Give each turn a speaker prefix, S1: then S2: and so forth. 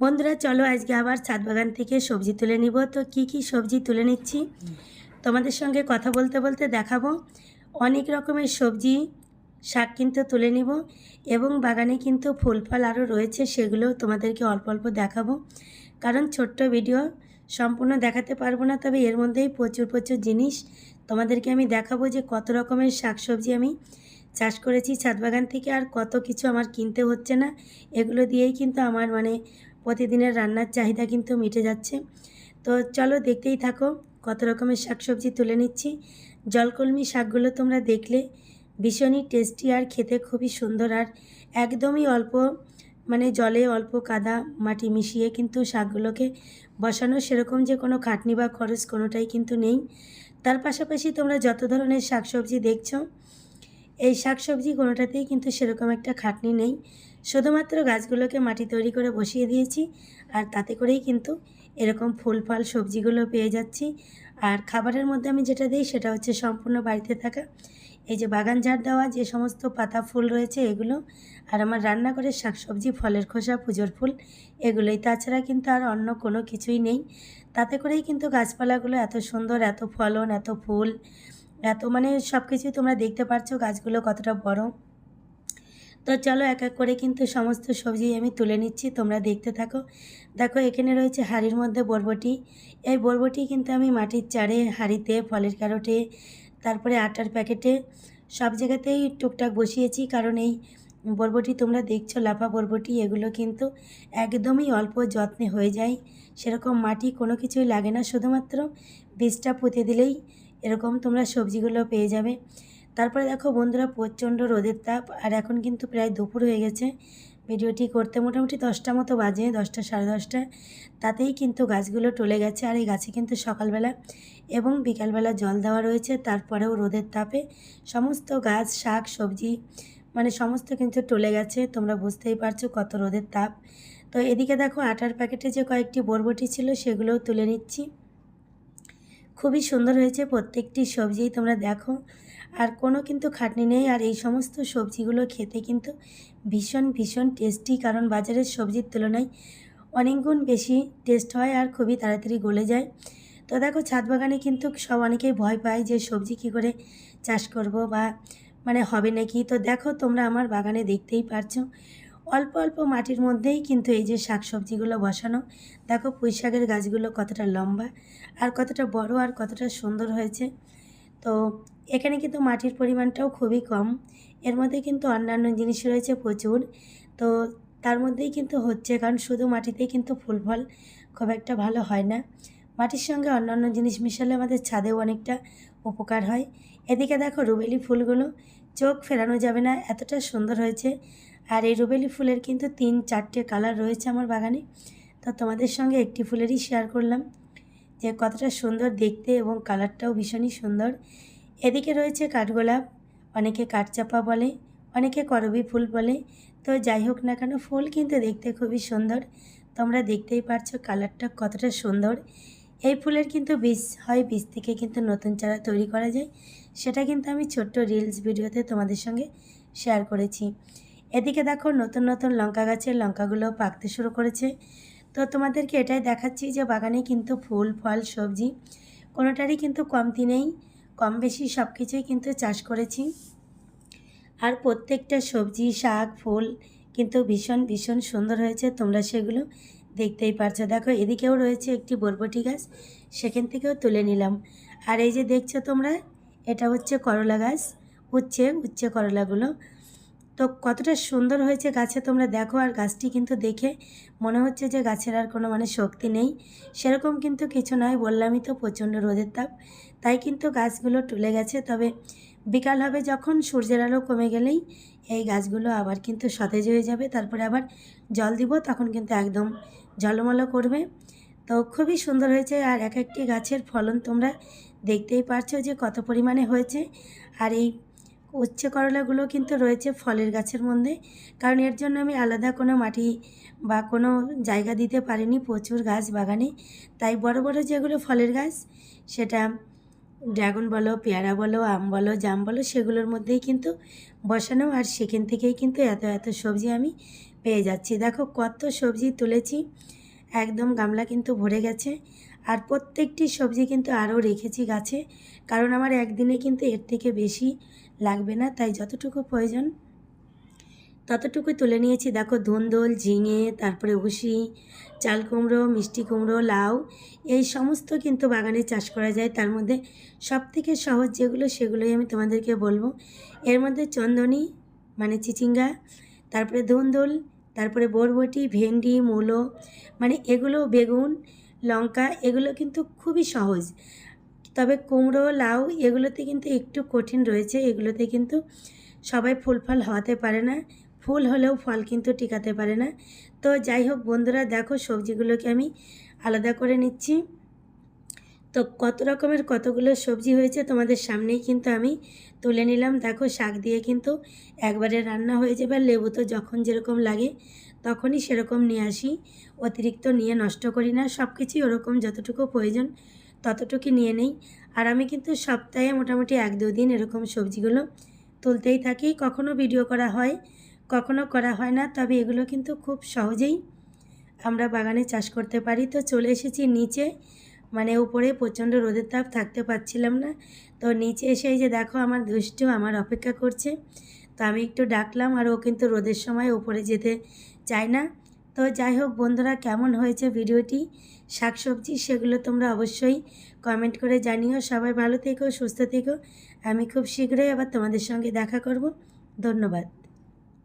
S1: বন্ধুরা, চলো আজকে আবার ছাদ বাগান থেকে সবজি তুলে নিব। তো কি কি সবজি তুলে নিচ্ছি? তোমাদের সঙ্গে কথা বলতে বলতে দেখাবো। অনেক রকমের সবজি শাক কিন্তু তুলে নিব এবং বাগানে কিন্তু ফুল ফল আরও রয়েছে সেগুলোও তোমাদেরকে অল্প অল্প দেখাবো। কারণ ছোট্ট ভিডিও সম্পূর্ণ দেখাতে পারব না, তবে এর মধ্যেই প্রচুর প্রচুর জিনিস তোমাদেরকে আমি দেখাবো যে কত রকমের শাক সবজি আমি চাষ করেছি ছাদ বাগান থেকে, আর কত কিছু আমার কিনতে হচ্ছে না, এগুলো দিয়েই কিন্তু আমার মানে প্রতিদিনের রান্নার চাহিদা কিন্তু মিটে যাচ্ছে। তো চলো দেখতেই থাকো, কত রকমের শাকসবজি তুলে নিচ্ছি। জলকলমি শাকগুলো তোমরা দেখলে, ভীষণই টেস্টি আর খেতে খুবই সুন্দর আর একদমই অল্প মানে জলে অল্প কাদা মাটি মিশিয়ে কিন্তু শাকগুলোকে বসানো সেরকম যে কোনো খাটনি বা খরচ কোনোটাই কিন্তু নেই। তার পাশাপাশি তোমরা যত ধরনের শাকসবজি দেখছ এই শাকসবজি কোনোটাতেই কিন্তু সেরকম একটা খাটনি নেই। শুধুমাত্র গাছগুলোকে মাটি তৈরি করে বসিয়ে দিয়েছি আর তাতে করেই কিন্তু এরকম ফুল ফল সবজিগুলো পেয়ে যাচ্ছি। আর খাবারের মধ্যে আমি যেটা দিই সেটা হচ্ছে সম্পূর্ণ বাড়িতে থাকা। এই যে বাগান ঝাড় দেওয়া, যে সমস্ত পাতা ফুল রয়েছে এগুলো আর আমার রান্না করে শাকসবজি, ফলের খোসা, পুজোর ফুল এগুলোই। তাছাড়া কিন্তু আর অন্য কোনো কিছুই নেই। তাতে করেই কিন্তু গাছপালাগুলো এত সুন্দর, এত ফলন, এত ফুল এত মানে সব কিছুই তোমরা দেখতে পাচ্ছ গাছগুলো কতটা বড়। তো চলো এক এক করে কিন্তু সমস্ত সবজি আমি তুলে নিচ্ছি, তোমরা দেখতে থাকো। দেখো, এখানে রয়েছে হাঁড়ির মধ্যে বরবটি। এই বরবটি কিন্তু আমি মাটির চারে, হাঁড়িতে, ফলের ক্যারোটে, তারপরে আটার প্যাকেটে সব জায়গাতেই টুকটাক বসিয়েছি। কারণ এই বরবটি তোমরা দেখছ, লাফা বরবটি, এগুলো কিন্তু একদমই অল্প যত্নে হয়ে যায়। সেরকম মাটি কোনো কিছুই লাগে না, শুধুমাত্র বীজটা পুঁতে দিলেই এরকম তোমরা সবজিগুলো পেয়ে যাবে। তারপরে দেখো বন্ধুরা প্রচণ্ড রোদের তাপ, আর এখন কিন্তু প্রায় দুপুর হয়ে গেছে। ভিডিওটি করতে মোটামুটি দশটা মতো বাজে, দশটা সাড়ে দশটা। তাতেই কিন্তু গাছগুলো টলে গেছে, আর এই গাছে কিন্তু সকালবেলা এবং বিকালবেলা জল দেওয়া রয়েছে, তারপরেও রোদের তাপে সমস্ত গাছ, শাক, সবজি মানে সমস্ত কিন্তু টলে গেছে, তোমরা বুঝতেই পারছ কত রোদের তাপ। তো এদিকে দেখো আটার প্যাকেটে যে কয়েকটি বরবটি ছিল, সেগুলোও তুলে নিচ্ছি। খুবই সুন্দর হয়েছে প্রত্যেকটি সবজি তোমরা দেখো। আর কোনো কিন্তু খাটনি নেই। আর এই সমস্ত সবজিগুলো খেতে কিন্তু ভীষণ ভীষণ টেস্টি কারণ বাজারের সবজির তুলনায় অনেকগুণ বেশি টেস্ট হয় আর খুবই তাড়াতাড়ি গলে যায়। তো দেখো, ছাদ বাগানে কিন্তু সব অনেকেই ভয় পায় যে সবজি কী করে চাষ করব বা মানে হবে নাকি। তো দেখো, তোমরা আমার বাগানে দেখতেই পারছ। অল্প অল্প মাটির মধ্যেই কিন্তু এই যে শাক সবজিগুলো বসানো, দেখো পুঁই শাকের গাছগুলো কতটা লম্বা আর কতটা বড় আর কতটা সুন্দর হয়েছে। তো এখানে কিন্তু মাটির পরিমাণটাও খুবই কম, এর মধ্যে কিন্তু অন্যান্য জিনিস রয়েছে প্রচুর। তো তার মধ্যেই কিন্তু হচ্ছে, কারণ শুধু মাটিতেই কিন্তু ফুল ফল খুব একটা ভালো হয় না। মাটির সঙ্গে অন্যান্য জিনিস মিশালে আমাদের ছাদেও অনেকটা উপকার হয়। এদিকে দেখো রুবেলি ফুলগুলো, চোখ ফেরানো যাবে না, এতটা সুন্দর হয়েছে। আর এই রুবেলি ফুলের কিন্তু তিন, চারটে কালার রয়েছে আমার বাগানে। তো তোমাদের সঙ্গে একটি ফুলেরই শেয়ার করলাম যে কতটা সুন্দর দেখতে এবং কালারটাও ভীষণই সুন্দর। এদিকে রয়েছে কাঠগোলাপ, অনেকে কাঠচাপা বলে, অনেকে করবি ফুল বলে। তো যাই হোক না কেন, ফুল কিন্তু দেখতে খুবই সুন্দর। তোমরা দেখতেই পারছ কালারটা কতটা সুন্দর। এই ফুলের কিন্তু বীজ হয়, বীজ থেকে কিন্তু নতুন চারা তৈরি করা যায়। সেটা কিন্তু আমি ছোট্ট রিলস ভিডিওতে তোমাদের সঙ্গে শেয়ার করেছি। এদিকে দেখো নতুন নতুন লঙ্কা গাছের লঙ্কাগুলো পাকতে শুরু করেছে। তো তোমাদেরকে এটাই দেখাচ্ছি যে বাগানে কিন্তু ফুল, ফল, সবজি কোনোটারই কিন্তু কমতি নেই। কম বেশি সব কিছুই কিন্তু চাষ করেছি। আর প্রত্যেকটা সবজি, শাক, ফুল কিন্তু ভীষণ ভীষণ সুন্দর হয়েছে। তোমরা সেগুলো দেখতেই পারছ। দেখো, এদিকেও রয়েছে একটি বরবটি গাছ, সেখান থেকেও তুলে নিলাম। আর এই যে দেখছ তোমরা, এটা হচ্ছে করলা গাছ, উচ্ছে উচ্ছে করলাগুলো। তো কতটা সুন্দর হয়েছে গাছে তোমরা দেখো, আর গাছটি কিন্তু দেখে মনে হচ্ছে যে গাছের আর কোনো মানে শক্তি নেই। সেরকম কিন্তু কিছু নয়, বললামই তো প্রচণ্ড রোদের তাপ, তাই কিন্তু গাছগুলো টুলে গেছে। তবে বিকাল হবে যখন সূর্যের আলো কমে গেলেই এই গাছগুলো আবার কিন্তু সতেজ হয়ে যাবে। তারপরে আবার জল দিব, তখন কিন্তু একদম জলমলো করবে। তো খুবই সুন্দর হয়েছে আর এক একটি গাছের ফলন তোমরা দেখতেই পারছ যে কত পরিমাণে হয়েছে। আর এই উচ্ছে করলাগুলো কিন্তু রয়েছে ফলের গাছের মধ্যে। কারণ এর জন্য আমি আলাদা কোনো মাটি বা কোনো জায়গা দিতে পারিনি, প্রচুর গাছ বাগানে। তাই বড় বড় যেগুলো ফলের গাছ, সেটা ড্রাগন বলো, পেয়ারা বলো, আম বলো, জাম বলো, সেগুলোর মধ্যেই কিন্তু বসানো আর সেখান থেকেই কিন্তু এত এত সবজি আমি পেয়ে যাচ্ছি। দেখো কত সবজি তুলেছি, একদম গামলা কিন্তু ভরে গেছে। আর প্রত্যেকটি সবজি কিন্তু আরও রেখেছি গাছে, কারণ আমার একদিনে কিন্তু এর থেকে বেশি লাগবে না, তাই যতটুকু প্রয়োজন ততটুকুই তুলে নিয়েছি। দেখো, ধুন্দল, ঝিঙে, তারপরে উসি চাল কুমড়ো, মিষ্টি কুমড়ো, লাউ, এই সমস্ত কিন্তু বাগানে চাষ করা যায়। তার মধ্যে সব থেকে সহজ যেগুলো, সেগুলোই আমি তোমাদেরকে বলব। এর মধ্যে চন্দনী মানে চিচিঙ্গা, তারপরে ধুন্দল, তারপরে বরবটি, ভেন্ডি, মূলো মানে এগুলো বেগুন, লঙ্কা, এগুলো কিন্তু খুবই সহজ। তবে কুমড়ো, লাউ, এগুলোতে কিন্তু একটু কঠিন রয়েছে। এগুলোতে কিন্তু সবাই ফুল ফল হওয়াতে পারে না। ফুল হলেও ফল কিন্তু টিকাতে পারে না। তো যাই হোক বন্ধুরা, দেখো সবজিগুলোকে আমি আলাদা করে নিচ্ছি। তো কত রকমের কতগুলো সবজি হয়েছে তোমাদের সামনেই কিন্তু আমি তুলে নিলাম। দেখো শাক দিয়ে কিন্তু একবারে রান্না হয়ে যাবে, আর লেবু তো যখন যেরকম লাগে তখনই সেরকম নিয়ে আসি। অতিরিক্ত নিয়ে নষ্ট করি না সব কিছুই ওরকম যতটুকু প্রয়োজন ততটুকু নিয়ে নেই। আর আমি কিন্তু সপ্তাহে মোটামুটি এক দু দিন এরকম সবজিগুলো তুলতেই থাকি, কখনো ভিডিও করা হয় কখনো করা হয় না, তবে এগুলো কিন্তু খুব সহজেই আমরা বাগানে চাষ করতে পারি। তো চলে এসেছি নিচে মানে উপরে প্রচণ্ড রোদের তাপ, থাকতে পারছিলাম না। তো নিচে এসে এই যে দেখো আমার দুষ্টু আমার অপেক্ষা করছে। তো আমি একটু ডাকলাম আর ও কিন্তু রোদের সময় উপরে যেতে চায় না। তো যাই হোক বন্ধুরা, কেমন হয়েছে ভিডিওটি? শাকসবজি সেগুলো তোমরা অবশ্যই কমেন্ট করে জানিও। সবাই ভালো থেকো, সুস্থ থেকো। আমি খুব শীঘ্রই আবার তোমাদের সঙ্গে দেখা করব। ধন্যবাদ।